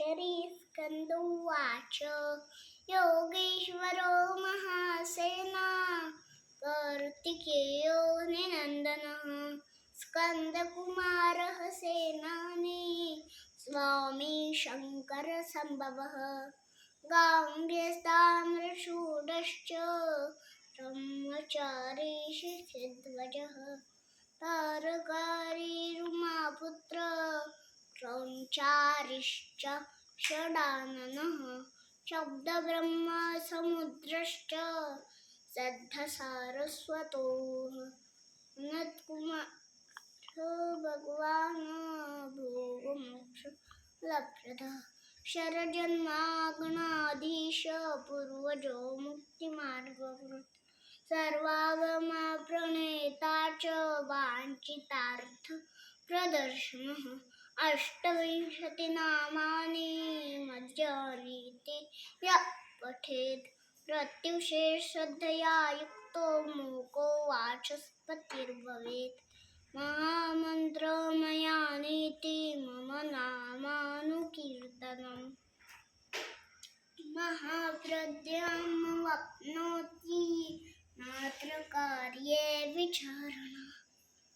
पंचदशरी स्कन्दुवाच योगेश्वरो महासेना कार्तिकेयो निनन्दनः। स्कन्दकुमारः सेनानी स्वामी शङ्करसम्भवः गाङ्ग्यस्ताम्रशूडश्च ब्रह्मचारी शिखध्वजः तारकारीरुमापुत्र चारिश्च षडाननः शब्दब्रह्मसमुद्रश्च सद्धसारस्वतोः। नत्कुमार भगवान् भोगमोक्षलप्रदः शरजन्मागणाधीश पूर्वजो मुक्तिमार्गवृत्। सर्वागमप्रणेता च वाञ्छितार्थ प्रदर्शनः। अष्टविंशतिनामानि मज्जानीति य पठेत् प्रत्युषे श्रद्धया युक्तो मूको वाचस्पतिर्भवेत्। महामन्त्रमयानीति मम नामानुकीर्तनम्। महाप्रद्यां वाप्नोति नात्र कार्ये विचारणा